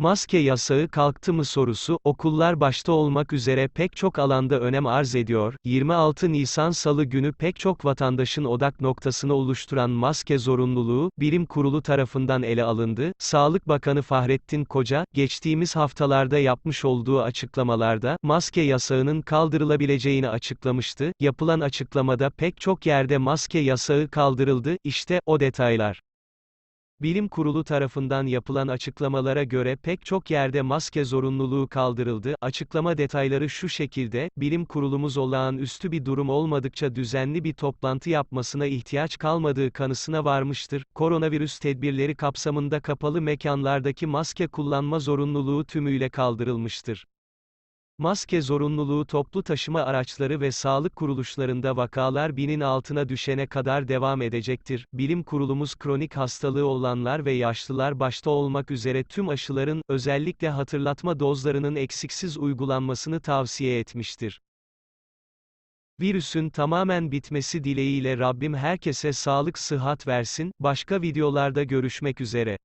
Maske yasağı kalktı mı sorusu, okullar başta olmak üzere pek çok alanda önem arz ediyor. 26 Nisan Salı günü pek çok vatandaşın odak noktasını oluşturan maske zorunluluğu, bilim kurulu tarafından ele alındı. Sağlık Bakanı Fahrettin Koca, geçtiğimiz haftalarda yapmış olduğu açıklamalarda, maske yasağının kaldırılabileceğini açıklamıştı. Yapılan açıklamada pek çok yerde maske yasağı kaldırıldı, işte, o detaylar. Bilim Kurulu tarafından yapılan açıklamalara göre pek çok yerde maske zorunluluğu kaldırıldı. Açıklama detayları şu şekilde, Bilim Kurulumuz olağanüstü bir durum olmadıkça düzenli bir toplantı yapmasına ihtiyaç kalmadığı kanısına varmıştır. Koronavirüs tedbirleri kapsamında kapalı mekanlardaki maske kullanma zorunluluğu tümüyle kaldırılmıştır. Maske zorunluluğu toplu taşıma araçları ve sağlık kuruluşlarında vakalar binin altına düşene kadar devam edecektir. Bilim kurulumuz kronik hastalığı olanlar ve yaşlılar başta olmak üzere tüm aşıların, özellikle hatırlatma dozlarının eksiksiz uygulanmasını tavsiye etmiştir. Virüsün tamamen bitmesi dileğiyle Rabbim herkese sağlık sıhhat versin, başka videolarda görüşmek üzere.